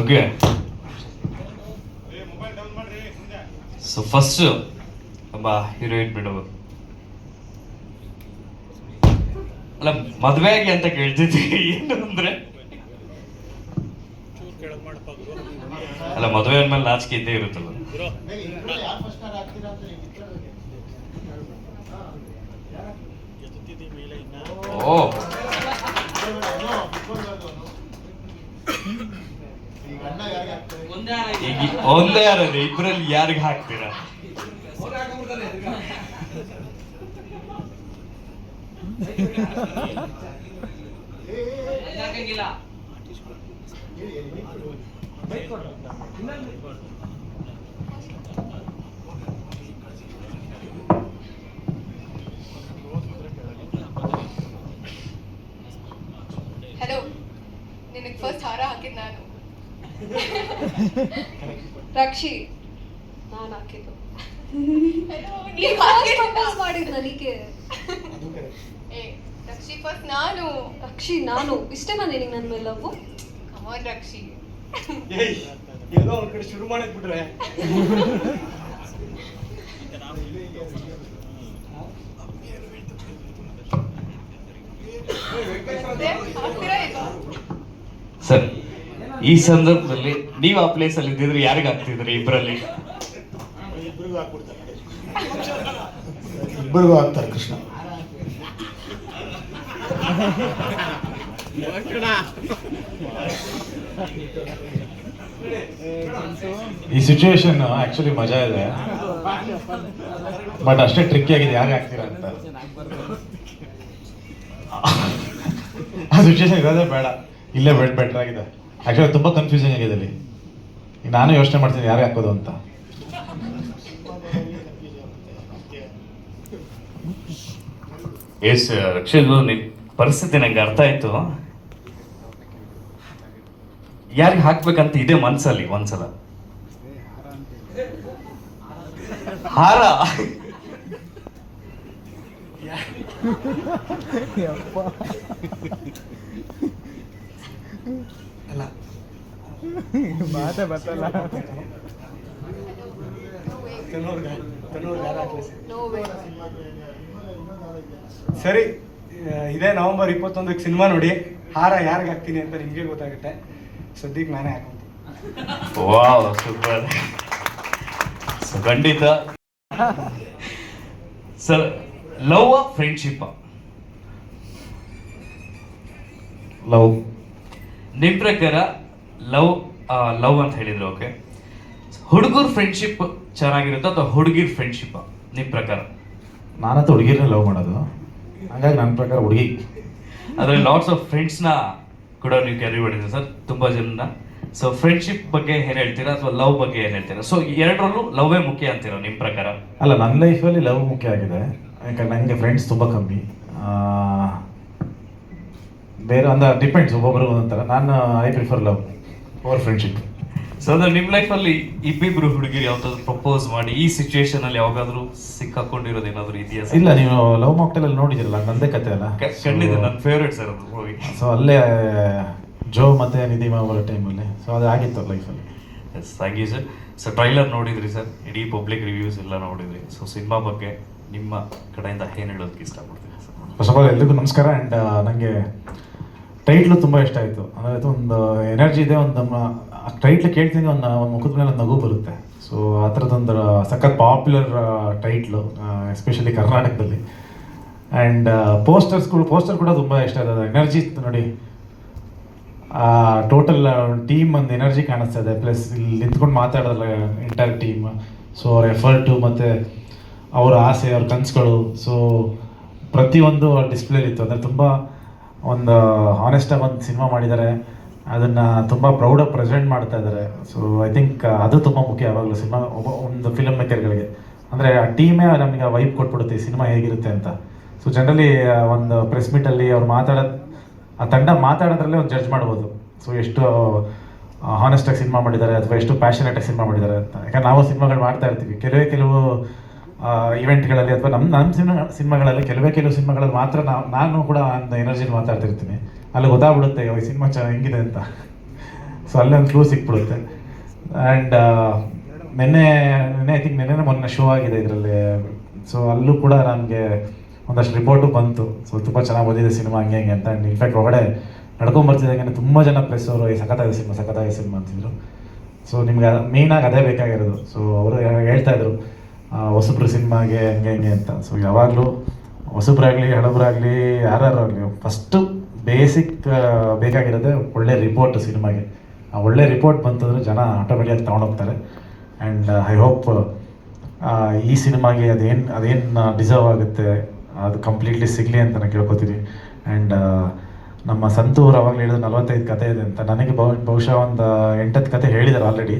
Okay so first ಒಬ್ಬ heroine ಬಿಡೋದು? ಅಲ್ಲ ಮದ್ವೆ ಆಗಿ ಅಂತ ಕೇಳ್ತಿದ್ವಿ ಏನು ಅಂದ್ರೆ? ಅಲ್ಲ ಮದುವೆ ಅಂದ್ಮೇಲೆ ನಾಚಿಕೆ ಇದ್ದೇ ಇರುತ್ತಲ್ಲ. ಓ. ಒಂದೇ ಯಾರದು ಇಬ್ಬರಲ್ಲಿ ಯಾರಿಗೆ ಹಾಕ್ತೀರಾ? ಹಲೋ ನಿನಗೆ ಫಸ್ಟ್ ಹಾರ ಹಾಕಿದ್ ನಾನು. ರಕ್ಷಿ. ನಾನು ಹಾಕಿದ್ದು. ನೀವ್ ಹಾಕಿದ್ದ? ಮಾಡಿದ್ ನನಗೆ ಏ ರಕ್ಷಿ ಫಸ್ಟ್ ನಾನು. ರಕ್ಷಿ ನಾನು. ಇಷ್ಟೇನಾ ನಿನಗೆ ನನ್ನ ಮೇಲೆ ಲವ್? ಕಮಾನ್ ರಕ್ಷಿ. ಏಯ್ ಏನೋ ಒಂದ್ ಕಡೆ ಶುರು ಮಾಡಕ್ ಬಿಟ್ರೆ. ಸರಿ ಈ ಸಂದರ್ಭದಲ್ಲಿ ನೀವು ಆ ಪ್ಲೇಸ್ ಅಲ್ಲಿ ಇದ್ದಿದ್ರೆ ಯಾರಿಗೆ ಇಬ್ಬರಲ್ಲಿ ಇಬ್ರಲ್ಲಿ? ಇಬ್ರಿಗೂ ಹಾಕ್ಬಿಡ್ತಾರೆ. ಇಬ್ಬರಿಗೂ ಆಗ್ತಾರೆ ಕೃಷ್ಣ. ಈ ಸಿಚುವೇಶನ್ ಆಕ್ಚುಲಿ ಮಜಾ ಇದೆ. ಬಟ್ ಅಷ್ಟೇ ಟ್ರಿಕ್ಕಿ ಆಗಿದೆ, ಯಾರು ಆಗ್ತೀರಾ ಅಂತ. ಆ ಸಿಚುವೇಶನ್ ಇರೋದೇ ಬೇಡ. ಇಲ್ಲೇ ಬೆಟ್ ಬೆಟರ್ ಆಗಿದೆ. ಆಕ್ಚುಲಿ ತುಂಬಾ ಕನ್ಫ್ಯೂಸಿಂಗ್ ಆಗಿದೆ ಈಗ ನಾನು ಯೋಚನೆ ಮಾಡ್ತೀನಿ, ಯಾರೇ ಹಾಕೋದು ಅಂತ. ಎಸ್ ರಕ್ಷಿತ್ ನಿನ್ ಪರಿಸ್ಥಿತಿ ನಂಗೆ ಅರ್ಥ ಆಯಿತು. ಯಾರಿಗೆ ಹಾಕ್ಬೇಕಂತ ಇದೆ ಮನ್ಸಲ್ಲಿ ಒಂದ್ಸಲ. ಹಾರ. ಯಾರು ಹಾಕ್ಲಿ? ಸರ್? ಇದೇ ನವೆಂಬರ್ ಇಪ್ಪತ್ತೊಂದಕ್ಕೆ ಸಿನಿಮಾ ನೋಡಿ ಹಾರ ಯಾರಿಗೆ ಹಾಕ್ತೀನಿ ಅಂತ ನಿಮಗೆ ಗೊತ್ತಾಗುತ್ತೆ. ಸದ್ಯಕ್ಕೆ ನಾನೇ ಹಾಕೊಂತೀನಿ. ವಾವ್ ಸೂಪರ್ ಸೊ ಖಂಡಿತ. ಸರ್ ಲವ್ ಫ್ರೆಂಡ್ಶಿಪ್ ಲವ್ ನಿಮ್ಮ ಪ್ರಕಾರ ಲವ್ ಲವ್ ಅಂತ ಹೇಳಿದ್ರು ಓಕೆ ಹುಡುಗರ ಫ್ರೆಂಡ್ಶಿಪ್ ಚೆನ್ನಾಗಿರುತ್ತೆ ಅಥವಾ ಹುಡುಗಿರ್ ಫ್ರೆಂಡ್ಶಿಪ್ ನಿಮ್ಮ ಪ್ರಕಾರ? ನಾನಂತೂ ಹುಡುಗಿರನ್ನ ಲವ್ ಮಾಡೋದು. ಹಾಗಾಗಿ ನನ್ನ ಪ್ರಕಾರ ಹುಡುಗಿ. ಅದರಲ್ಲಿ ಲಾಟ್ಸ್ ಆಫ್ ಫ್ರೆಂಡ್ಸ್ನ ಕೂಡ ನೀವು ಕ್ಯಾರಿ ಮಾಡಿದ್ರಿ ಸರ್? ತುಂಬಾ ಜನ ಸೊ ಫ್ರೆಂಡ್ಶಿಪ್ ಬಗ್ಗೆ ಏನು ಹೇಳ್ತೀರಾ ಅಥವಾ ಲವ್ ಬಗ್ಗೆ ಏನು ಹೇಳ್ತೀರಾ? ಸೊ ಎರಡರಲ್ಲೂ ಲವ್ವೇ ಮುಖ್ಯ ಅಂತೀರಾ ನಿಮ್ಮ ಪ್ರಕಾರ? ಅಲ್ಲ ನನ್ನ ಲೈಫಲ್ಲಿ ಲವ್ ಮುಖ್ಯ ಆಗಿದೆ. ಯಾಕಂದ್ರೆ ನನಗೆ ಫ್ರೆಂಡ್ಸ್ ತುಂಬ ಕಮ್ಮಿ. ಬೇರೆ ಅಂದ್ರೆ ಡಿಪೆಂಡ್ಸ್ ಒಬ್ಬೊಬ್ರಿಗೆ ಒಂದೊಂಥರ ನಾನು I prefer love over friendship so ಅಂದ್ರೆ ನಿಮ್ ಲೈಫ್ ಅಲ್ಲಿ ಇಬ್ಬಿಬ್ರು ಹುಡುಗಿರು ಯಾವ್ದಾದ್ರು ಪ್ರಪೋಸ್ ಮಾಡಿ ಈ ಸಿಚುಯೇಷನ್ ಅಲ್ಲಿ ಯಾವಾಗಾದ್ರೂ ಸಿಕ್ಕಾಕೊಂಡಿರೋದು ಏನಾದ್ರು ಇದೆಯಾ ಇಲ್ಲ ನೀವು ಲವ್ ಮಾಕ್ಟೆಲಲ್ಲಿ ನೋಡಿದಿರಲ್ಲ ನಂದೇ ಕತೆ ಅಲ್ಲ. ಖಂಡಿತ ನನ್ನ ಫೇವ್ರೇಟ್ ಸರ್ ಅದು ಮೂವಿ ಸೊ ಅಲ್ಲೇ ಜೋ ಮತ್ತೆ ನಿಧಿಮಾ ಟೈಮ್ ಟೈಮಲ್ಲಿ ಸೊ ಅದು ಆಗಿತ್ತು ಲೈಫಲ್ಲಿ thank you sir so trailer ನೋಡಿದ್ರಿ ಸರ್ ಇಡೀ ಪಬ್ಲಿಕ್ ರಿವ್ಯೂಸ್ ಎಲ್ಲ ನೋಡಿದ್ರಿ. ಸೊ ಸಿನಿಮಾ ಬಗ್ಗೆ ನಿಮ್ಮ ಕಡೆಯಿಂದ ಏನು ಹೇಳೋದಕ್ಕೆ ಇಷ್ಟಪಡ್ತೀನಿ ಸರ್ ಫಸ್ಟ್ ಆಫ್ ಆಲ್ ಎಲ್ರಿಗೂ ನಮಸ್ಕಾರ ಆ್ಯಂಡ್ ನನಗೆ ಟೈಟ್ಲು ತುಂಬ ಇಷ್ಟ ಆಯಿತು. ಅಂದರೆ ಅದು ಒಂದು ಎನರ್ಜಿ ಇದೆ ಒಂದು ನಮ್ಮ ಟೈಟ್ಲ್ ಕೇಳ್ತೀನಿ, ಒಂದು ಒಂದು ಮುಖದ ಮೇಲೆ ನಗು ಬರುತ್ತೆ. ಸೊ ಆ ಥರದೊಂದು ಸಖತ್ ಪಾಪ್ಯುಲರ್ ಟೈಟ್ಲು ಎಸ್ಪೆಷಲಿ ಕರ್ನಾಟಕದಲ್ಲಿ. ಆ್ಯಂಡ್ ಪೋಸ್ಟರ್ಸ್ಗಳು ಪೋಸ್ಟರ್ ಕೂಡ ತುಂಬ ಇಷ್ಟ ಇದೆ ಎನರ್ಜಿ ನೋಡಿ. ಟೋಟಲ್ ಟೀಮ್ ಒಂದು ಎನರ್ಜಿ ಕಾಣಿಸ್ತಾ ಇದೆ. ಪ್ಲಸ್ ಇಲ್ಲಿ ನಿಂತ್ಕೊಂಡು ಮಾತಾಡೋದಲ್ಲ ಎಂಟೈರ್ ಟೀಮ್ ಸೊ ಅವ್ರ ಎಫರ್ಟು ಮತ್ತು ಅವ್ರ ಆಸೆ, ಅವ್ರ ಕನಸುಗಳು. ಸೊ ಪ್ರತಿಯೊಂದು ಡಿಸ್ಪ್ಲೇಲಿತ್ತು ಅಂದರೆ ತುಂಬ ಒಂದು ಹಾನೆಸ್ಟಾಗಿ ಒಂದು ಸಿನಿಮಾ ಮಾಡಿದ್ದಾರೆ. ಅದನ್ನು ತುಂಬ ಪ್ರೌಡಾಗಿ ಪ್ರೆಸೆಂಟ್ ಮಾಡ್ತಾ ಇದ್ದಾರೆ ಸೊ ಐ ಥಿಂಕ್ ಅದು ತುಂಬ ಮುಖ್ಯ ಯಾವಾಗಲೂ ಸಿನಿಮಾ, ಒಬ್ಬ, ಒಂದು ಫಿಲಮ್ ಮೇಕರ್ಗಳಿಗೆ ಅಂದರೆ, ಆ ಟೀಮೇ ನಮಗೆ ವೈಪ್ ಕೊಟ್ಬಿಡುತ್ತೆ, ಈ ಸಿನಿಮಾ ಹೇಗಿರುತ್ತೆ ಅಂತ. ಸೊ ಜನರಲಿ ಒಂದು ಪ್ರೆಸ್ ಮೀಟಲ್ಲಿ ಅವ್ರು ಮಾತಾಡೋದು, ಆ ತಂಡ ಮಾತಾಡೋದ್ರಲ್ಲೇ ಒಂದು ಜಡ್ಜ್ ಮಾಡ್ಬೋದು. ಸೊ ಎಷ್ಟು ಹಾನೆಸ್ಟಾಗಿ ಸಿನಿಮಾ ಮಾಡಿದ್ದಾರೆ, ಅಥವಾ ಎಷ್ಟು ಪ್ಯಾಷನೇಟಾಗಿ ಸಿನಿಮಾ ಮಾಡಿದ್ದಾರೆ ಅಂತ. ಯಾಕಂದ್ರೆ ನಾವು ಸಿನಿಮಾಗಳು ಮಾಡ್ತಾ ಇರ್ತೀವಿ. ಕೆಲವೇ ಕೆಲವು ಇವೆಂಟ್ಗಳಲ್ಲಿ ಅಥವಾ ನಮ್ಮ ನಮ್ಮ ಸಿನಿಮಾ ಸಿನಿಮಾಗಳಲ್ಲಿ ಕೆಲವೇ ಕೆಲವು ಸಿನಿಮಾಗಳಲ್ಲಿ ಮಾತ್ರ ನಾನು ಕೂಡ ಒಂದು ಎನರ್ಜಿಲಿ ಮಾತಾಡ್ತಿರ್ತೀನಿ. ಅಲ್ಲಿ ಗೊತ್ತಾಗ್ಬಿಡುತ್ತೆ ಈ ಸಿನಿಮಾ ಚ ಹೆಂಗಿದೆ ಅಂತ. ಸೊ ಅಲ್ಲೇ ಒಂದು ಕ್ಲೂ ಸಿಕ್ಬಿಡುತ್ತೆ. ಆ್ಯಂಡ್ ನಿನ್ನೆ ನೆನ್ನೆ ಐ ಥಿಂಕ್ ನೆನ್ನೆ ಮೊನ್ನೆ ಶೋ ಆಗಿದೆ ಇದರಲ್ಲಿ. ಸೊ ಅಲ್ಲೂ ಕೂಡ ನನಗೆ ಒಂದಷ್ಟು ರಿಪೋರ್ಟು ಬಂತು. ಸೊ ತುಂಬ ಚೆನ್ನಾಗಿ ಬಂದಿದೆ ಸಿನಿಮಾ, ಹಂಗೆ ಹಂಗೆ ಅಂತ. ಆ್ಯಂಡ್ ಇನ್ಫ್ಯಾಕ್ಟ್ ಒಳಗಡೆ ನಡ್ಕೊಂಬರ್ತಿದ್ದಂಗೆ ತುಂಬ ಜನ ಪ್ರೆಸ್ ಅವರು ಈ ಸಖತ್ತಾಗಿ ಸಿನಿಮಾ, ಸಖತ್ತಾಗಿದೆ ಸಿನಿಮಾ ಅಂತಿದ್ರು. ಸೊ ನಿಮ್ಗೆ ಮೇಯ್ನಾಗಿ ಅದೇ ಬೇಕಾಗಿರೋದು. ಸೊ ಅವರು ಹೇಳ್ತಾ ಇದ್ರು ಹೊಸಬ್ರು ಸಿನಿಮಾಗೆ ಹಂಗೆ ಹಂಗೆ ಅಂತ. ಸೊ ಯಾವಾಗಲೂ ಹೊಸಬ್ರಾಗಲಿ, ಹಳಬ್ರಾಗಲಿ, ಯಾರ್ಯಾರಾಗಲಿ ಫಸ್ಟು ಬೇಸಿಕ್ ಬೇಕಾಗಿರೋದೇ ಒಳ್ಳೆ ರಿಪೋರ್ಟ್ ಸಿನಿಮಾಗೆ. ಆ ಒಳ್ಳೆ ರಿಪೋರ್ಟ್ ಬಂತಂದ್ರೆ ಜನ ಆಟೋಮೆಟಿಕ್ ತೊಗೊಂಡೋಗ್ತಾರೆ. ಆ್ಯಂಡ್ ಐ ಹೋಪ್ ಈ ಸಿನಿಮಾಗೆ ಅದೇನು ಅದೇನು ಡಿಸರ್ವ್ ಆಗುತ್ತೆ, ಅದು ಕಂಪ್ಲೀಟ್ಲಿ ಸಿಗಲಿ ಅಂತ ನಾನು ಕೇಳ್ಕೊತೀನಿ ಆ್ಯಂಡ್ ನಮ್ಮ ಸಂತೂರ್ ಅವಾಗಲೇ ಹೇಳಿದ್ರು ನಲವತ್ತೈದು ಕತೆ ಇದೆ ಅಂತ. ನನಗೆ ಬಹು, ಬಹುಶಃ ಒಂದು ಎಂಟತ್ತು ಕತೆ ಹೇಳಿದ್ದಾರೆ ಆಲ್ರೆಡಿ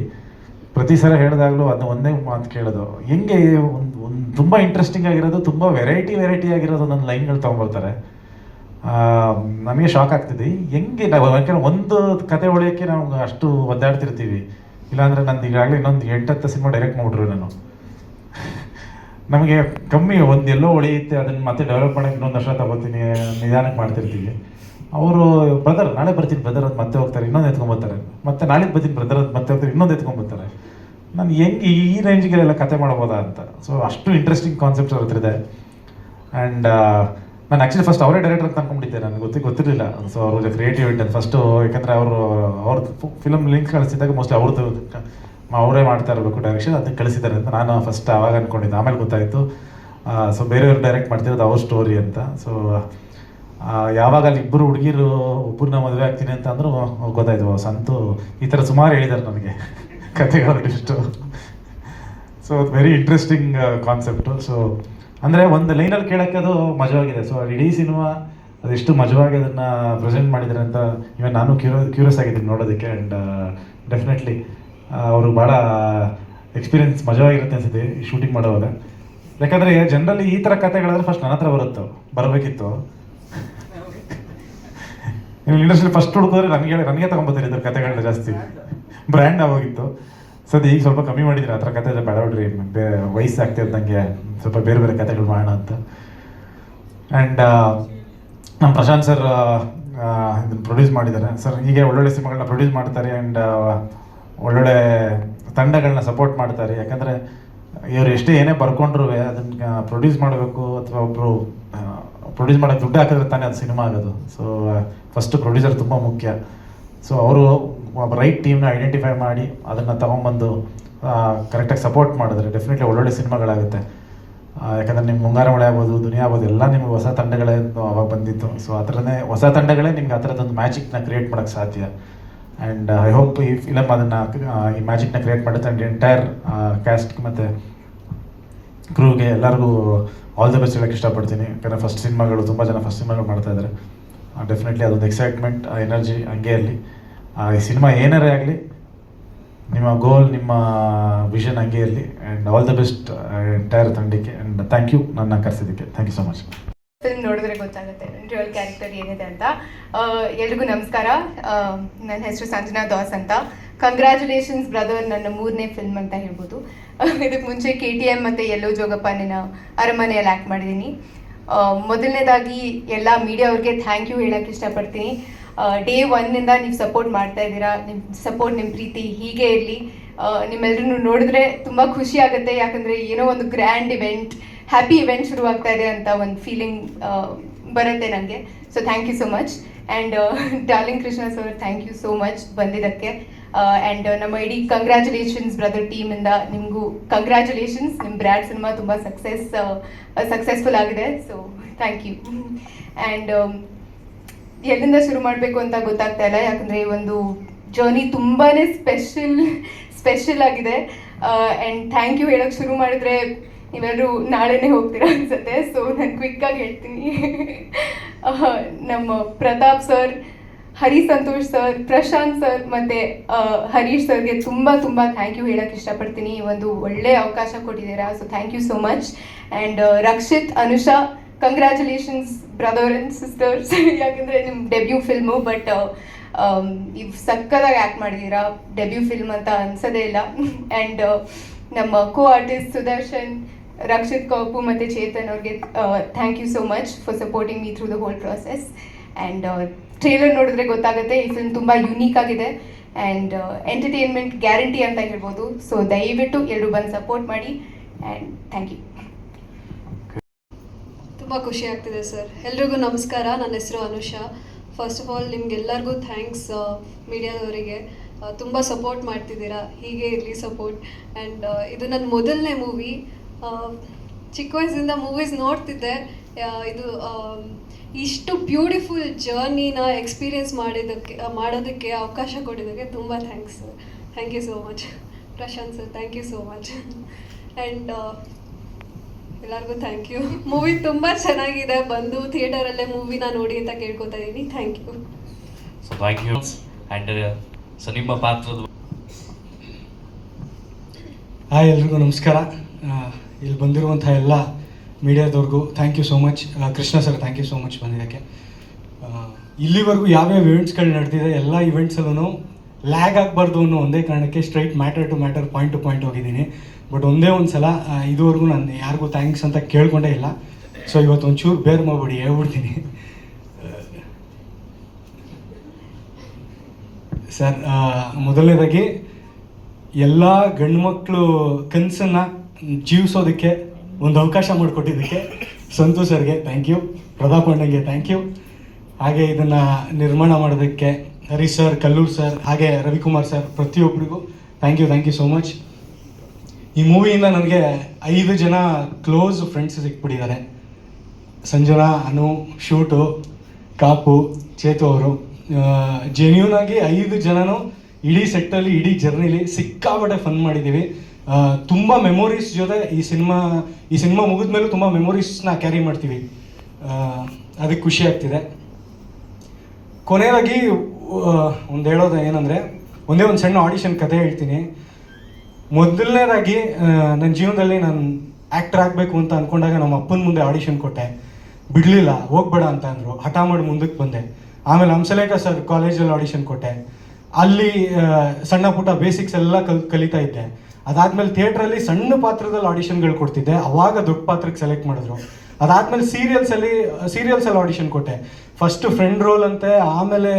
ಪ್ರತಿ ಸಲ ಹೇಳಿದಾಗಲೂ ಅದನ್ನ ಒಂದೇ ಮಾತು ಕೇಳೋದು. ಹೆಂಗೆ ಒಂದು ಒಂದು ತುಂಬ ಇಂಟ್ರೆಸ್ಟಿಂಗ್ ಆಗಿರೋದು, ತುಂಬ ವೆರೈಟಿ ವೆರೈಟಿ ಆಗಿರೋದು ನನ್ನ ಲೈನ್ಗಳು ತೊಗೊಂಬರ್ತಾರೆ ನಮಗೆ ಶಾಕ್ ಆಗ್ತಿದೆ. ಹೆಂಗೆ ನಾವು ಯಾಕಂದ್ರೆ ಒಂದು ಕತೆ ಉಳಿಯೋಕ್ಕೆ ನಾವು ಅಷ್ಟು ಒದ್ದಾಡ್ತಿರ್ತೀವಿ. ಇಲ್ಲಾಂದ್ರೆ ನಂದು ಈಗಾಗಲೇ ಇನ್ನೊಂದು ಎಂಟತ್ತು ಸಿನಿಮಾ ಡೈರೆಕ್ಟ್ ಮಾಡಿದ್ರು ನಾನು. ನಮಗೆ ಕಮ್ಮಿ ಒಂದು ಎಲ್ಲೋ ಉಳಿಯುತ್ತೆ ಅದನ್ನು ಮತ್ತೆ ಡೆವಲಪ್ ಮಾಡೋಕ್ಕೆ ಇನ್ನೊಂದು ವರ್ಷ ತಗೋತೀನಿ, ನಿಧಾನಕ್ಕೆ ಮಾಡ್ತಿರ್ತೀವಿ. ಅವರು ಬ್ರದರ್ ನಾಳೆ ಬರ್ತೀನಿ ಬ್ರದರ್ ಅಂತ ಮತ್ತೆ ಹೋಗ್ತಾರೆ, ಇನ್ನೊಂದು ಎತ್ಕೊಂಡ್ಬರ್ತಾರೆ ಮತ್ತೆ ನಾಳೆ ಬರ್ತೀನಿ ಬ್ರದರ್ ಅಂತ ಮತ್ತೆ ಹೋಗ್ತಾರೆ, ಇನ್ನೊಂದು ಎತ್ಕೊಂಡ್ಬರ್ತಾರೆ ನಾನು ಹೆಂಗೆ ಈ ರೇಂಜ್ಗೆಲ್ಲ ಕತೆ ಮಾಡ್ಬೋದಾ ಅಂತ. ಸೊ ಅಷ್ಟು ಇಂಟ್ರೆಸ್ಟಿಂಗ್ ಕಾನ್ಸೆಪ್ಟ್ ಅವ್ರ ಹತ್ರ ಇದೆ. ಆ್ಯಂಡ್ ನಾನು ಆ್ಯಕ್ಚುಲಿ ಫಸ್ಟ್ ಅವರೇ ಡೈರೆಕ್ಟರ್ ಅಂತ ಅನ್ಕೊಂಡಿದ್ದೆ ನನಗೆ ಗೊತ್ತಿ, ಗೊತ್ತಿರಲಿಲ್ಲ. ಸೊ ಅವ್ರ ಕ್ರಿಯೇಟಿವ್ ಇಂಟೆನ್ ಫಸ್ಟು ಯಾಕಂದರೆ ಅವರು ಅವ್ರದ್ದು ಫಿಲಮ್ ಲಿಂಕ್ ಕಳಿಸಿದಾಗ ಮೋಸ್ಟ್ಲಿ ಅವ್ರದ್ದು ಅವರೇ ಮಾಡ್ತಾ ಇರಬೇಕು ಡೈರೆಕ್ಷನ್ ಅದನ್ನ ಕಳಿಸಿದ್ದಾರೆ ಅಂತ ನಾನು ಫಸ್ಟ್ ಆವಾಗ ಅಂದ್ಕೊಂಡಿದ್ದೆ ಆಮೇಲೆ ಗೊತ್ತಾಯಿತು. ಸೊ ಬೇರೆಯವ್ರು ಡೈರೆಕ್ಟ್ ಮಾಡ್ತಿರೋದು ಅವ್ರ ಸ್ಟೋರಿ ಅಂತ. ಸೊ ಯಾವಾಗ ಅಲ್ಲಿ ಇಬ್ಬರು ಹುಡುಗಿರು ಒಬ್ಬರನ್ನ ಮದುವೆ ಆಗ್ತೀನಿ ಅಂತ ಅಂದ್ರು ಗೊತ್ತಾಯ್ತು. ಸಂತು ಈ ಥರ ಸುಮಾರು ಹೇಳಿದ್ದಾರೆ ನನಗೆ. ಕತೆಗಳು ಇಷ್ಟು so very interesting concept so ಅಂದರೆ ಒಂದು ಲೈನಲ್ಲಿ ಕೇಳೋಕ್ಕೆ ಅದು ಮಜವಾಗಿದೆ. ಸೊ ಇಡೀ ಸಿನಿಮಾ ಅದೆಷ್ಟು ಮಜವಾಗಿ ಅದನ್ನು ಪ್ರೆಸೆಂಟ್ ಮಾಡಿದ್ದಾರೆ ಅಂತ ಇವನ್ ನಾನು ಕ್ಯೂರೋ ಕ್ಯೂರಿಯಸ್ ಆಗಿದ್ದೀನಿ ನೋಡೋದಕ್ಕೆ. ಆ್ಯಂಡ್ ಡೆಫಿನೆಟ್ಲಿ ಅವರು ಭಾಳ ಎಕ್ಸ್ಪೀರಿಯನ್ಸ್ ಮಜವಾಗಿರುತ್ತೆ ಅನಿಸುತ್ತೆ ಶೂಟಿಂಗ್ ಮಾಡೋವಾಗ. ಯಾಕಂದರೆ ಜನರಲಿ ಈ ಥರ ಕತೆಗಳಾದ್ರೆ ಫಸ್ಟ್ ನನ್ನ ಹತ್ರ ಬರುತ್ತೋ ಬರಬೇಕಿತ್ತು. ನೀವು ಇಂಡಸ್ಟ್ರಿ ಫಸ್ಟ್ ಹುಡುಕಿದ್ರೆ ನನಗೆ ನನಗೆ ತಗೊಂಬತ್ತೀರಿ ಇದ್ರ ಕತೆಗಳನ್ನ ಜಾಸ್ತಿ. ಬ್ರ್ಯಾಂಡ್ ಆಗೋಗಿತ್ತು. ಸದ್ಯ ಈಗ ಸ್ವಲ್ಪ ಕಮ್ಮಿ ಮಾಡಿದ್ರಿ ಆ ಥರ ಕತೆ ಬೇಡ ಬಿಡ್ರಿ ಆಗ್ತಿದ್ದಂಗೆ ಸ್ವಲ್ಪ ಬೇರೆ ಬೇರೆ ಕತೆಗಳು ಮಾಡೋಣ ಅಂತ. ಆ್ಯಂಡ್ ನಮ್ಮ ಪ್ರಶಾಂತ್ ಸರ್ ಇದನ್ನು ಪ್ರೊಡ್ಯೂಸ್ ಮಾಡಿದ್ದಾರೆ. ಸರ್ ಹೀಗೆ ಒಳ್ಳೊಳ್ಳೆ ಸಿನಿಮಾಗಳನ್ನ ಪ್ರೊಡ್ಯೂಸ್ ಮಾಡ್ತಾರೆ ಆ್ಯಂಡ್ ಒಳ್ಳೊಳ್ಳೆ ತಂಡಗಳನ್ನ ಸಪೋರ್ಟ್ ಮಾಡ್ತಾರೆ. ಯಾಕಂದರೆ ಇವರು ಎಷ್ಟೇ ಏನೇ ಬರ್ಕೊಂಡ್ರು, ಅದನ್ನು ಪ್ರೊಡ್ಯೂಸ್ ಮಾಡಬೇಕು ಅಥವಾ ಒಬ್ಬರು ಪ್ರೊಡ್ಯೂಸ್ ಮಾಡೋಕ್ಕೆ ದುಡ್ಡು ಹಾಕಿದ್ರೆ ತಾನೇ ಅದು ಸಿನಿಮಾ ಆಗೋದು. ಸೊ ಫಸ್ಟ್ ಪ್ರೊಡ್ಯೂಸರ್ ತುಂಬ ಮುಖ್ಯ. ಸೊ ಅವರು ರೈಟ್ ಟೀಮ್ನ ಐಡೆಂಟಿಫೈ ಮಾಡಿ ಅದನ್ನು ತಗೊಂಬಂದು ಕರೆಕ್ಟಾಗಿ ಸಪೋರ್ಟ್ ಮಾಡಿದ್ರೆ ಡೆಫಿನೆಟ್ಲಿ ಒಳ್ಳೊಳ್ಳೆ ಸಿನಿಮಾಗಳಾಗುತ್ತೆ. ಯಾಕಂದರೆ ನಿಮ್ಮ ಮುಂಗಾರ ಮಳೆ ಆಗ್ಬೋದು, ದುನಿಯಾ ಆಗ್ಬೋದು, ಎಲ್ಲ ನಿಮ್ಗೆ ಹೊಸ ತಂಡಗಳೇ ಅವಾಗ ಬಂದಿತ್ತು. ಸೊ ಆ ಹೊಸ ತಂಡಗಳೇ ನಿಮ್ಗೆ ಆ ಥರದೊಂದು ಮ್ಯಾಜಿಕ್ನ ಕ್ರಿಯೇಟ್ ಮಾಡೋಕ್ಕೆ ಸಾಧ್ಯ. ಆ್ಯಂಡ್ ಐ ಹೋಪ್ ಈ ಫಿಲಮ್ ಅದನ್ನು ಈ ಮ್ಯಾಜಿಕ್ನ ಕ್ರಿಯೇಟ್ ಮಾಡುತ್ತೆ ಆ್ಯಂಡ್ ಎಂಟೈರ್ ಕ್ಯಾಸ್ಟ್ ಮತ್ತು ಕ್ರೂಗೆ ಎಲ್ಲರಿಗೂ ಆಲ್ ದ ಬೆಸ್ಟ್ ಹೇಳೋಕ್ಕೆ ಇಷ್ಟಪಡ್ತೀನಿ. ಯಾಕಂದರೆ ಫಸ್ಟ್ ಸಿನಿಮಾಗಳು, ತುಂಬ ಜನ ಫಸ್ಟ್ ಸಿನಿಮಾಗಳು ಮಾಡ್ತಾ ಇದ್ದಾರೆ ಡೆಫಿನೆಟ್ಲಿ ಅದೊಂದು ಎಕ್ಸೈಟ್ಮೆಂಟ್ ಆ ಎನರ್ಜಿ ಹಂಗೆ ಇರಲಿ. ಆ ಸಿನಿಮಾ ಏನಾರೇ ಆಗಲಿ, ನಿಮ್ಮ ಗೋಲ್ ನಿಮ್ಮ ವಿಷನ್ ಹಂಗೆ ಇರಲಿ. And all the best entire ತಂಡಕ್ಕೆ. ಆ್ಯಂಡ್ ಥ್ಯಾಂಕ್ ಯು ನನ್ನ ಕರೆಸಿದ್ದಕ್ಕೆ. Thank you so much film ನೋಡಿದ್ರೆ ಗೊತ್ತಾಗುತ್ತೆ ರಿಯಲ್ ಕ್ಯಾರೆಕ್ಟರ್ ಏನಿದೆ ಅಂತ. ಎಲ್ರಿಗೂ ನಮಸ್ಕಾರ. ನನ್ನ ಹೆಸರು ಸಂಜನಾ ದಾಸ್ ಅಂತ. ಕಂಗ್ರ್ಯಾಚುಲೇಷನ್ಸ್ ಬ್ರದರ್ ನನ್ನ ಮೂರನೇ ಫಿಲ್ಮ್ ಅಂತ ಹೇಳ್ಬೋದು. ಇದಕ್ಕೆ ಮುಂಚೆ ಕೆ ಟಿ ಎಂ ಮತ್ತು ಎಲ್ಲೋ ಜೋಗಪ್ಪ ನಿನ್ನ ಅರಮನೆಯಲ್ಲಿ ಆ್ಯಕ್ಟ್ ಮಾಡಿದ್ದೀನಿ. ಮೊದಲನೇದಾಗಿ ಎಲ್ಲ ಮೀಡಿಯಾವ್ರಿಗೆ ಥ್ಯಾಂಕ್ ಯು ಹೇಳಕ್ ಇಷ್ಟಪಡ್ತೀನಿ. ಡೇ ಒನ್ನಿಂದ ನೀವು ಸಪೋರ್ಟ್ ಮಾಡ್ತಾ ಇದ್ದೀರಾ ನಿಮ್ಮ ಸಪೋರ್ಟ್ ನಿಮ್ಮ ಪ್ರೀತಿ ಹೀಗೆ ಇರಲಿ. ನಿಮ್ಮೆಲ್ಲರೂ ನೋಡಿದ್ರೆ ತುಂಬ ಖುಷಿ ಆಗುತ್ತೆ, ಯಾಕಂದರೆ ಏನೋ ಒಂದು ಗ್ರ್ಯಾಂಡ್ ಇವೆಂಟ್ ಹ್ಯಾಪಿ ಇವೆಂಟ್ ಶುರುವಾಗ್ತಾ ಇದೆ ಅಂತ ಒಂದು ಫೀಲಿಂಗ್ ಬರುತ್ತೆ ನನಗೆ so thank you so much and darling Krishna sir thank you so much ಬಂದಿದ್ದಕ್ಕೆ. ಆ್ಯಂಡ್ ನಮ್ಮ ಇಡೀ ಕಂಗ್ರ್ಯಾಚುಲೇಷನ್ಸ್ ಬ್ರದರ್ ಟೀಮಿಂದ ನಿಮಗೂ ಕಂಗ್ರ್ಯಾಚುಲೇಷನ್ಸ್ ನಿಮ್ಮ ಬ್ರ್ಯಾಡ್ ಸಿನಿಮಾ ತುಂಬ ಸಕ್ಸೆಸ್ ಸಕ್ಸಸ್ಫುಲ್ ಆಗಿದೆ. ಸೊ ಥ್ಯಾಂಕ್ ಯು ಆ್ಯಂಡ್ ಎಲ್ಲಿಂದ ಶುರು ಮಾಡಬೇಕು ಅಂತ ಗೊತ್ತಾಗ್ತಾ ಇಲ್ಲ. ಯಾಕಂದರೆ ಒಂದು ಜರ್ನಿ ತುಂಬಾ ಸ್ಪೆಷಲ್ ಸ್ಪೆಷಲ್ ಆಗಿದೆ. ಆ್ಯಂಡ್ ಥ್ಯಾಂಕ್ ಯು ಹೇಳೋಕ್ಕೆ ಶುರು ಮಾಡಿದ್ರೆ ನೀವೆಲ್ಲರೂ ನಾಳೆನೇ ಹೋಗ್ತೀರಾ ಅನ್ಸುತ್ತೆ. ಸೊ ನಾನು ಕ್ವಿಕ್ಕಾಗಿ ಹೇಳ್ತೀನಿ. ಆ, ನಮ್ಮ Pratap sir Hari Santosh sir, Prashanth sir ಮತ್ತು ಹರೀಶ್ ಸರ್ಗೆ ತುಂಬ ತುಂಬ ಥ್ಯಾಂಕ್ ಯು ಹೇಳೋಕ್ಕೆ ಇಷ್ಟಪಡ್ತೀನಿ. ಈ ಒಂದು ಒಳ್ಳೆಯ ಅವಕಾಶ ಕೊಟ್ಟಿದ್ದೀರಾ. So thank you so much and Rakshit, Anusha congratulations brother and sisters ಯಾಕಂದರೆ ನಿಮ್ಮ ಡೆಬ್ಯೂ ಫಿಲ್ಮು ಬಟ್ ಇವ್ ಸಕ್ಕದಾಗಿ ಆ್ಯಕ್ಟ್ ಮಾಡಿದ್ದೀರಾ ಡೆಬ್ಯೂ ಫಿಲ್ಮ್ ಅಂತ ಅನ್ಸೋದೇ ಇಲ್ಲ. ಆ್ಯಂಡ್ ನಮ್ಮ ಕೋ ಆರ್ಟಿಸ್ಟ್ ಸುದರ್ಶನ್, ರಕ್ಷಿತ್ ಕೌಪು ಮತ್ತು ಚೇತನ್ ಅವ್ರಿಗೆ thank you so much for supporting me through the whole process and trailer ನೋಡಿದ್ರೆ ಗೊತ್ತಾಗುತ್ತೆ. ಈ ಫಿಲ್ಮ್ ತುಂಬ ಯುನೀಕ್ ಆಗಿದೆ. ಆ್ಯಂಡ್ ಎಂಟರ್ಟೈನ್ಮೆಂಟ್ ಗ್ಯಾರಂಟಿ ಅಂತ ಹೇಳ್ಬೋದು. ಸೊ ದಯವಿಟ್ಟು ಎಲ್ಲರೂ ಬಂದು ಸಪೋರ್ಟ್ ಮಾಡಿ. ಆ್ಯಂಡ್ ಥ್ಯಾಂಕ್ ಯು ತುಂಬ ಖುಷಿ ಆಗ್ತಿದೆ ಸರ್ ಎಲ್ರಿಗೂ ನಮಸ್ಕಾರ. ನನ್ನ ಹೆಸರು ಅನುಷಾ. ಫಸ್ಟ್ ಆಫ್ ಆಲ್ ನಿಮ್ಗೆಲ್ಲರಿಗೂ ಥ್ಯಾಂಕ್ಸ್ ಮೀಡಿಯಾದವರಿಗೆ. ತುಂಬ ಸಪೋರ್ಟ್ ಮಾಡ್ತಿದ್ದೀರಾ. ಹೀಗೆ ಇರಲಿ ಸಪೋರ್ಟ್ ಆ್ಯಂಡ್ ಇದು ನನ್ನ ಮೊದಲನೇ ಮೂವಿ ಚಿಕ್ಕ ವಯಸ್ಸಿಂದ ಮೂವೀಸ್ ನೋಡ್ತಿದ್ದೆ. ಇದು ಆಮ್, ಇಷ್ಟು ಬ್ಯೂಟಿಫುಲ್ ಜರ್ನಿನ ಎಕ್ಸ್ಪೀರಿಯನ್ಸ್ ಮಾಡಿದ್ದಕ್ಕೆ ಮಾಡೋದಕ್ಕೆ ಅವಕಾಶ ಕೊಟ್ಟಿದ್ದಕ್ಕೆ ತುಂಬ thanks thank you so much Prashanth sir thank you so much and ಎಲ್ಲರಿಗೂ ಥ್ಯಾಂಕ್ ಯು ಮೂವಿ ತುಂಬ ಚೆನ್ನಾಗಿದೆ. ಬಂದು ಥಿಯೇಟರಲ್ಲೇ ಮೂವಿನ ನೋಡಿ ಅಂತ ಕೇಳ್ಕೊತಾ ಇದ್ದೀನಿ thank you so thank you and so ನಿಮ್ಮ ಪಾತ್ರದ ಹಾಯ್ ಎಲ್ರಿಗೂ ನಮಸ್ಕಾರ. ಇಲ್ಲಿ ಬಂದಿರುವಂಥ ಎಲ್ಲ ಮೀಡಿಯಾದವ್ರಿಗೂ thank you so much Krishna sir thank you so much ಬಂದಿದ್ದಕ್ಕೆ. ಇಲ್ಲಿವರೆಗೂ ಯಾವ್ಯಾವ ಇವೆಂಟ್ಸ್ಗಳು ನಡೆದಿದೆ, ಎಲ್ಲ ಇವೆಂಟ್ಸಲ್ಲೂ ಲ್ಯಾಗ್ ಆಗಬಾರ್ದು ಅನ್ನೋ ಒಂದೇ ಕಾರಣಕ್ಕೆ straight matter to matter point to point ಹೋಗಿದ್ದೀನಿ. ಬಟ್ ಒಂದೇ ಒಂದು ಸಲ ಇದುವರೆಗೂ ನಾನು ಯಾರಿಗೂ ಥ್ಯಾಂಕ್ಸ್ ಅಂತ ಕೇಳ್ಕೊಂಡೇ ಇಲ್ಲ. ಸೊ ಇವತ್ತು ಒಂಚೂರು ಬೇರೆ ಮಾಡ್ಬಿಡಿ, ಹೇಳ್ಬಿಡ್ತೀನಿ. ಸರ್ ಮೊದಲನೇದಾಗಿ ಎಲ್ಲ ಗಂಡ್ಮಕ್ಳು ಕನಸನ್ನು ಜೀವಿಸೋದಕ್ಕೆ ಒಂದು ಅವಕಾಶ ಮಾಡಿಕೊಟ್ಟಿದ್ದಕ್ಕೆ ಸಂತು ಸರ್ಗೆ ಥ್ಯಾಂಕ್ ಯು ಪ್ರತಾಪ್ ಅಣ್ಣಗೆ ಥ್ಯಾಂಕ್ ಯು ಹಾಗೆ ಇದನ್ನು ನಿರ್ಮಾಣ ಮಾಡೋದಕ್ಕೆ ಹರಿ ಸರ್, ಕಲ್ಲೂರ್ ಸರ್, ಹಾಗೆ ರವಿಕುಮಾರ್ ಸರ್ ಪ್ರತಿಯೊಬ್ಬರಿಗೂ thank you thank you so much ಈ ಮೂವಿಯಿಂದ ನನಗೆ ಐದು ಜನ ಕ್ಲೋಸ್ ಫ್ರೆಂಡ್ಸ್ ಸಿಕ್ಬಿಟ್ಟಿದ್ದಾರೆ. ಸಂಜನಾ, ಅನು, ಶೂಟು, ಕಾಪು, ಚೇತು ಅವರು. ಜೆನ್ಯೂನ್ ಆಗಿ ಐದು ಜನನು ಇಡೀ ಸೆಟ್ಟಲ್ಲಿ ಇಡೀ ಜರ್ನಿಲಿ ಸಿಕ್ಕಾಪಟ್ಟೆ ಫನ್ ಮಾಡಿದ್ದೀವಿ. ತುಂಬ ಮೆಮೊರೀಸ್ ಜೊತೆ ಈ ಸಿನಿಮಾ ಈ ಸಿನಿಮಾ ಮುಗಿದ ಮೇಲೂ ತುಂಬ ಮೆಮೊರೀಸ್ನ ಕ್ಯಾರಿ ಮಾಡ್ತೀವಿ. ಅದಕ್ಕೆ ಖುಷಿ ಆಗ್ತಿದೆ. ಕೊನೆಯದಾಗಿ ಒಂದು ಹೇಳೋದು ಏನಂದರೆ, ಒಂದೇ ಒಂದು ಸಣ್ಣ ಆಡಿಷನ್ ಕತೆ ಹೇಳ್ತೀನಿ. ಮೊದಲನೇದಾಗಿ ನನ್ನ ಜೀವನದಲ್ಲಿ ನಾನು ಆ್ಯಕ್ಟರ್ ಆಗಬೇಕು ಅಂತ ಅಂದ್ಕೊಂಡಾಗ ನಮ್ಮ ಅಪ್ಪನ ಮುಂದೆ ಆಡಿಷನ್ ಕೊಟ್ಟೆ. ಬಿಡಲಿಲ್ಲ, ಹೋಗ್ಬೇಡ ಅಂತ ಅಂದರು. ಹಠ ಮಾಡಿ ಮುಂದಕ್ಕೆ ಬಂದೆ. ಆಮೇಲೆ ಹಂಸಲೇಖ ಸರ್ ಕಾಲೇಜಲ್ಲಿ ಆಡಿಷನ್ ಕೊಟ್ಟೆ. ಅಲ್ಲಿ ಸಣ್ಣ ಪುಟ್ಟ ಬೇಸಿಕ್ಸ್ ಎಲ್ಲ ಕಲ್, ಕಲಿತಾ ಇದ್ದೆ. ಅದಾದ್ಮೇಲೆ ಥಿಯೇಟ್ರಲ್ಲಿ ಸಣ್ಣ ಪಾತ್ರದಲ್ಲಿ ಆಡಿಷನ್ಗಳು ಕೊಡ್ತಿದ್ದೆ. ಅವಾಗ ದೊಡ್ಡ ಪಾತ್ರಕ್ಕೆ ಸೆಲೆಕ್ಟ್ ಮಾಡಿದ್ರು. ಅದಾದ್ಮೇಲೆ ಸೀರಿಯಲ್ಸಲ್ಲಿ ಸೀರಿಯಲ್ಸಲ್ಲಿ ಆಡಿಷನ್ ಕೊಟ್ಟೆ. ಫಸ್ಟ್ ಫ್ರೆಂಡ್ ರೋಲ್ ಅಂತೆ, ಆಮೇಲೆ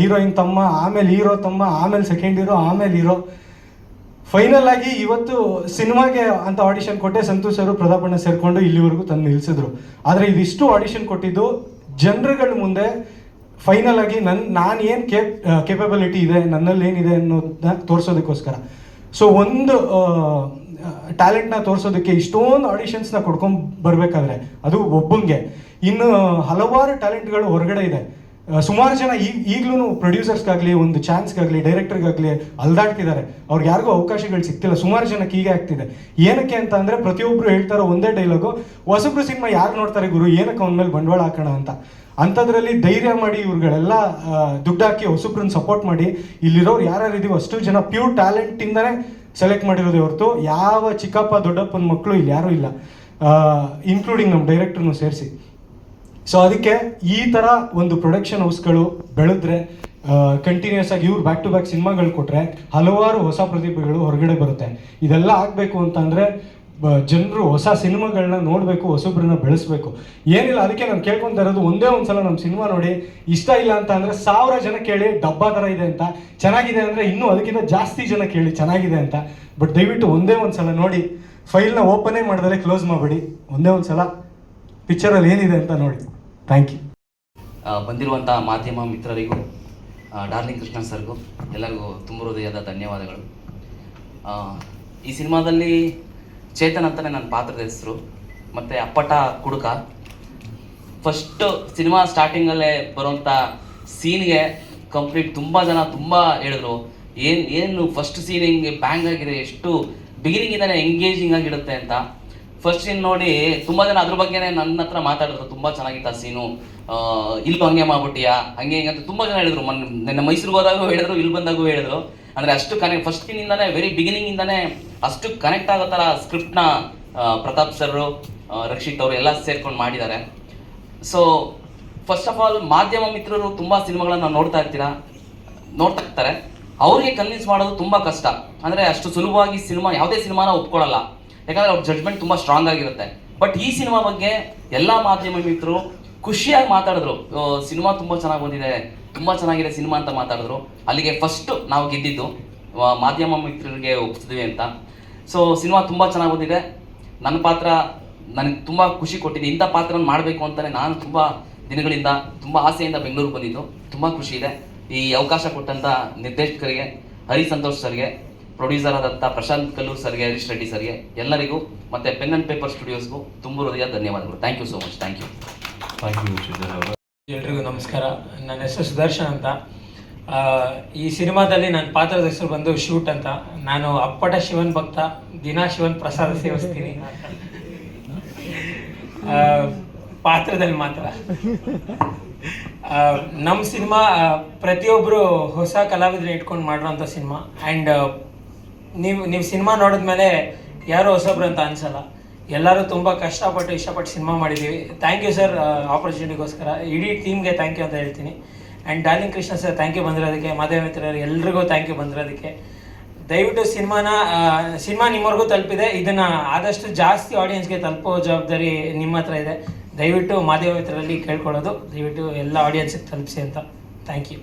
ಹೀರೋಯಿನ್ ತಮ್ಮ, ಆಮೇಲೆ ಹೀರೋ ತಮ್ಮ, ಆಮೇಲೆ ಸೆಕೆಂಡ್ ಹೀರೋ, ಆಮೇಲೆ ಹೀರೋ. ಫೈನಲ್ ಆಗಿ ಇವತ್ತು ಸಿನಿಮಾಗೆ ಅಂತ ಆಡಿಷನ್ ಕೊಟ್ಟೆ. ಸಂತೋಷ್ ಅವರು ಪ್ರದಾಪಣ್ಣ ಸೇರ್ಕೊಂಡು ಇಲ್ಲಿವರೆಗೂ ತಂದು ನಿಲ್ಸಿದ್ರು. ಆದರೆ ಇದಿಷ್ಟು ಆಡಿಷನ್ ಕೊಟ್ಟಿದ್ದು ಜನರುಗಳ ಮುಂದೆ ಫೈನಲ್ ಆಗಿ ನನ್ನ ನಾನು ಏನು ಕೇಪ್ ಕೇಪಬಿಲಿಟಿ ಇದೆ ನನ್ನಲ್ಲಿ ಏನಿದೆ ಅನ್ನೋದನ್ನ ತೋರಿಸೋದಕ್ಕೋಸ್ಕರ. ಸೊ ಒಂದು ಟ್ಯಾಲೆಂಟ್ನ ತೋರಿಸೋದಕ್ಕೆ ಇಷ್ಟೊಂದು ಆಡಿಷನ್ಸ್ನ ಕೊಡ್ಕೊಂಡು ಬರಬೇಕಾದ್ರೆ ಅದು ಒಬ್ಬನಿಗೆ ಇನ್ನು ಹಲವಾರು ಟ್ಯಾಲೆಂಟ್ಗಳು ಹೊರಗಡೆ ಇದೆ. ಸುಮಾರು ಜನ ಈಗ ಈಗಲೂ ಪ್ರೊಡ್ಯೂಸರ್ಸ್ಗಾಗಲಿ ಒಂದು ಚಾನ್ಸ್ಗಾಗಲಿ ಡೈರೆಕ್ಟರ್ಗಾಗಲಿ ಅಲ್ದಾಡ್ತಿದ್ದಾರೆ. ಅವ್ರಿಗೆ ಯಾರಿಗೂ ಅವಕಾಶಗಳು ಸಿಗ್ತಿಲ್ಲ. ಸುಮಾರು ಜನಕ್ಕೆ ಹೀಗೆ ಆಗ್ತಿದೆ. ಏನಕ್ಕೆ ಅಂತ ಅಂದರೆ ಪ್ರತಿಯೊಬ್ಬರು ಹೇಳ್ತಾರೋ ಒಂದೇ ಡೈಲಾಗು ಹೊಸಬ್ರು ಸಿನಿಮಾ ಯಾರು ನೋಡ್ತಾರೆ ಗುರು? ಏನಕ್ಕೆ ಅವನ ಮೇಲೆ ಬಂಡವಾಳ ಹಾಕೋಣ ಅಂತ? ಅಂಥದ್ರಲ್ಲಿ ಧೈರ್ಯ ಮಾಡಿ ಇವ್ರುಗಳೆಲ್ಲ ದುಡ್ಡು ಹಾಕಿ ಹೊಸಬ್ರನ್ನ ಸಪೋರ್ಟ್ ಮಾಡಿ, ಇಲ್ಲಿರೋರು ಯಾರ್ಯಾರು ಇದೀವಿ ಅಷ್ಟು ಜನ ಪ್ಯೂರ್ ಟ್ಯಾಲೆಂಟಿಂದನೇ ಸೆಲೆಕ್ಟ್ ಮಾಡಿರೋದೇ ಹೊರತು ಯಾವ ಚಿಕ್ಕಪ್ಪ, ದೊಡ್ಡಪ್ಪನ ಮಕ್ಕಳು ಇಲ್ಲಿ ಯಾರೂ ಇಲ್ಲ. ಇನ್ಕ್ಲೂಡಿಂಗ್ ನಮ್ಮ ಡೈರೆಕ್ಟರ್ನು ಸೇರಿಸಿ. ಸೊ ಅದಕ್ಕೆ ಈ ಥರ ಒಂದು ಪ್ರೊಡಕ್ಷನ್ ಹೌಸ್ಗಳು ಬೆಳೆದ್ರೆ ಕಂಟಿನ್ಯೂಸ್ ಆಗಿ ಇವ್ರು ಬ್ಯಾಕ್ ಟು ಬ್ಯಾಕ್ ಸಿನಿಮಾಗಳು ಕೊಟ್ರೆ ಹಲವಾರು ಹೊಸ ಪ್ರತಿಭೆಗಳು ಹೊರಗಡೆ ಬರುತ್ತೆ. ಇದೆಲ್ಲ ಆಗಬೇಕು ಅಂತಂದ್ರೆ ಜನರು ಹೊಸ ಸಿನಿಮಾಗಳನ್ನ ನೋಡಬೇಕು, ಹೊಸಬ್ರನ್ನ ಬೆಳೆಸಬೇಕು. ಏನಿಲ್ಲ, ಅದಕ್ಕೆ ನಾನು ಕೇಳ್ಕೊಂತ ಇರೋದು ಒಂದೇ ಒಂದ್ಸಲ ನಮ್ಮ ಸಿನಿಮಾ ನೋಡಿ. ಇಷ್ಟ ಇಲ್ಲ ಅಂತ ಅಂದರೆ ಸಾವಿರ ಜನ ಕೇಳಿ, ಡಬ್ಬಾ ಥರ ಇದೆ ಅಂತ. ಚೆನ್ನಾಗಿದೆ ಅಂದರೆ ಇನ್ನೂ ಅದಕ್ಕಿಂತ ಜಾಸ್ತಿ ಜನ ಕೇಳಿ, ಚೆನ್ನಾಗಿದೆ ಅಂತ. ಬಟ್ ದಯವಿಟ್ಟು ಒಂದೇ ಒಂದ್ಸಲ ನೋಡಿ. ಫೈಲ್ನ ಓಪನೇ ಮಾಡಿದರೆ ಕ್ಲೋಸ್ ಮಾಡಬೇಡಿ. ಒಂದೇ ಒಂದ್ಸಲ. ಪಿಕ್ಚರಲ್ಲಿ ಏನಿದೆ ಅಂತ ನೋಡಿ. ಥ್ಯಾಂಕ್ ಯು ಬಂದಿರುವಂಥ ಮಾಧ್ಯಮ ಮಿತ್ರರಿಗೂ ಡಾರ್ಲಿಂಗ್ ಕೃಷ್ಣ ಸರ್ಗೂ ಎಲ್ಲರಿಗೂ ತುಂಬ ಹೃದಯದ ಧನ್ಯವಾದಗಳು. ಈ ಸಿನಿಮಾದಲ್ಲಿ ಚೇತನ್ ಅಂತಲೇ ನನ್ನ ಪಾತ್ರದ ಹೆಸರು, ಮತ್ತು ಅಪ್ಪಟ ಕುಡುಕ. ಫಸ್ಟು ಸಿನಿಮಾ ಸ್ಟಾರ್ಟಿಂಗಲ್ಲೇ ಬರುವಂಥ ಸೀನ್ಗೆ ಕಂಪ್ಲೀಟ್ ತುಂಬ ಜನ ತುಂಬ ಹೇಳಿದ್ರು. ಏನು ಏನು ಫಸ್ಟ್ ಸೀನ್ ಹಿಂಗೆ ಬ್ಯಾಂಗ್ ಆಗಿದೆ, ಎಷ್ಟು ಬಿಗಿನಿಂಗಿಂದನೇ ಎಂಗೇಜಿಂಗ್ ಆಗಿಡುತ್ತೆ ಅಂತ. ಫಸ್ಟ್ ಸೀನ್ ನೋಡಿ ತುಂಬ ಜನ ಅದ್ರ ಬಗ್ಗೆನೇ ನನ್ನ ಹತ್ರ ಮಾತಾಡಿದ್ರು. ತುಂಬ ಚೆನ್ನಾಗಿತ್ತು ಆ ಸೀನು ಇಲ್ಲೂ ಹಂಗೆ ಮಾಡ್ಬಿಟ್ಟಿಯಾ? ಹಂಗೆ ಹಿಂಗೆ ಅಂತ ತುಂಬ ಜನ ಹೇಳಿದ್ರು. ಮೊನ್ನೆ, ನನ್ನ ಮೈಸೂರಿಗೆ ಹೋದಾಗೂ ಹೇಳಿದ್ರು, ಇಲ್ಲಿ ಬಂದಾಗೂ ಹೇಳಿದ್ರು. ಅಂದರೆ ಅಷ್ಟು ಕನೆಕ್ಟ್ ಫಸ್ಟ್ ಸೀನಿಂದಾನೇ ವೆರಿ ಬಿಗಿನಿಂಗಿಂದಾನೇ ಅಷ್ಟು ಕನೆಕ್ಟ್ ಆಗೋ ಥರ ಸ್ಕ್ರಿಪ್ಟ್ನ ಪ್ರತಾಪ್ ಸರ್ ರಕ್ಷಿತ್ ಅವರು ಎಲ್ಲ ಸೇರ್ಕೊಂಡು ಮಾಡಿದ್ದಾರೆ. ಸೊ ಫಸ್ಟ್ ಆಫ್ ಆಲ್ ಮಾಧ್ಯಮ ಮಿತ್ರರು ತುಂಬ ಸಿನಿಮಾಗಳನ್ನ ನೋಡ್ತಾ ಇರ್ತೀರಾ? ನೋಡ್ತಾ ಇರ್ತಾರೆ. ಅವ್ರಿಗೆ ಕನ್ವಿನ್ಸ್ ಮಾಡೋದು ತುಂಬ ಕಷ್ಟ. ಅಂದರೆ ಅಷ್ಟು ಸುಲಭವಾಗಿ ಸಿನಿಮಾ, ಯಾವುದೇ ಸಿನಿಮಾನ ಒಪ್ಕೊಳ್ಳಲ್ಲ ಯಾಕಂದರೆ ಅವ್ರ ಜಡ್ಜ್ಮೆಂಟ್ ತುಂಬ ಸ್ಟ್ರಾಂಗ್ ಆಗಿರುತ್ತೆ. ಬಟ್ ಈ ಸಿನಿಮಾ ಬಗ್ಗೆ ಎಲ್ಲ ಮಾಧ್ಯಮ ಮಿತ್ರರು ಖುಷಿಯಾಗಿ ಮಾತಾಡಿದ್ರು. ಸಿನಿಮಾ ತುಂಬ ಚೆನ್ನಾಗಿ ಬಂದಿದೆ, ತುಂಬ ಚೆನ್ನಾಗಿದೆ ಸಿನಿಮಾ ಅಂತ ಮಾತಾಡಿದ್ರು. ಅಲ್ಲಿಗೆ ಫಸ್ಟ್ ನಾವು ಗೆದ್ದಿದ್ದು ಮಾಧ್ಯಮ ಮಿತ್ರರಿಗೆ ಒಪ್ಸಿದ್ವಿ ಅಂತ. ಸೊ ಸಿನಿಮಾ ತುಂಬ ಚೆನ್ನಾಗಿ ಬಂದಿದೆ. ನನ್ನ ಪಾತ್ರ ನನಗೆ ತುಂಬ ಖುಷಿ ಕೊಟ್ಟಿದೆ. ಇಂಥ ಪಾತ್ರ ಮಾಡಬೇಕು ಅಂತಲೇ ನಾನು ತುಂಬ ದಿನಗಳಿಂದ, ತುಂಬ ಆಸೆಯಿಂದ ಬೆಂಗಳೂರು ಬಂದಿದ್ದು. ತುಂಬ ಖುಷಿ ಇದೆ. ಈ ಅವಕಾಶ ಕೊಟ್ಟಂಥ ನಿರ್ದೇಶಕರಿಗೆ, ಹರಿ ಸಂತೋಷ್ ಸರ್ಗೆ ಪ್ರೊಡ್ಯೂಸರ್ ಆದಂಥ ಪ್ರಶಾಂತ್ ಕಲ್ಲೂರ್ ಸರ್ಗೆ ಹರೀಶ್ ರೆಡ್ಡಿ ಸರ್ಗೆ ಎಲ್ಲರಿಗೂ ಮತ್ತು ಪೆನ್ ಆ್ಯಂಡ್ ಪೇಪರ್ ಸ್ಟುಡಿಯೋಸ್ಗೂ ತುಂಬ ಹೃದಯ ಧನ್ಯವಾದಗಳು. Thank you so much thank you thank you ಎಲ್ರಿಗೂ ನಮಸ್ಕಾರ. ನನ್ನ ಹೆಸರು ಸುದರ್ಶನ್ ಅಂತ. ಆ, ಈ ಸಿನಿಮಾದಲ್ಲಿ ನನ್ನ ಪಾತ್ರದ ಹೆಸರು ಬಂದು ಶೂಟ್ ಅಂತ. ನಾನು ಅಪ್ಪಟ ಶಿವನ್ ಭಕ್ತ ದಿನಾ ಶಿವನ್ ಪ್ರಸಾದ ಸೇವಿಸ್ತೀನಿ. ಪಾತ್ರದಲ್ಲಿ ಮಾತ್ರ. ನಮ್ಮ ಸಿನಿಮಾ ಪ್ರತಿಯೊಬ್ಬರು ಹೊಸ ಕಲಾವಿದ್ರೆ ಇಟ್ಕೊಂಡು ಮಾಡಿರೋಂಥ ಸಿನಿಮಾ. ಆ್ಯಂಡ್ ನೀವು ನೀವು ಸಿನಿಮಾ ನೋಡಿದ್ಮೇಲೆ ಯಾರು ಹೊಸಬ್ರು ಅಂತ ಅನ್ಸಲ್ಲ. ಎಲ್ಲರೂ ತುಂಬ ಕಷ್ಟಪಟ್ಟು ಇಷ್ಟಪಟ್ಟು ಸಿನಿಮಾ ಮಾಡಿದ್ದೀವಿ ಥ್ಯಾಂಕ್ ಯು ಸರ್ ಆಪರ್ಚುನಿಟಿಗೋಸ್ಕರ ಇಡೀ ಟೀಮ್ಗೆ ಥ್ಯಾಂಕ್ ಯು ಅಂತ ಹೇಳ್ತೀನಿ. And darling Krishna sir thank you ಬಂದಿರೋದಕ್ಕೆ Madhava ಮಿತ್ರರು, ಎಲ್ರಿಗೂ ಥ್ಯಾಂಕ್ ಯು ಬಂದಿರೋದಕ್ಕೆ. ದಯವಿಟ್ಟು ಸಿನಿಮಾನ ಸಿನಿಮಾ ನಿಮ್ಮವರೆಗೂ ತಲುಪಿದೆ. ಇದನ್ನು ಆದಷ್ಟು ಜಾಸ್ತಿ ಆಡಿಯನ್ಸ್ಗೆ ತಲುಪೋ ಜವಾಬ್ದಾರಿ ನಿಮ್ಮ ಹತ್ರ ಇದೆ. ದಯವಿಟ್ಟು ಮಾಧ್ಯಮ ಮಿತ್ರರಲ್ಲಿ ಕೇಳ್ಕೊಳ್ಳೋದು. ದಯವಿಟ್ಟು ಎಲ್ಲ ಆಡಿಯನ್ಸ್ಗೆ ತಲುಪಿಸಿ ಅಂತ. Thank you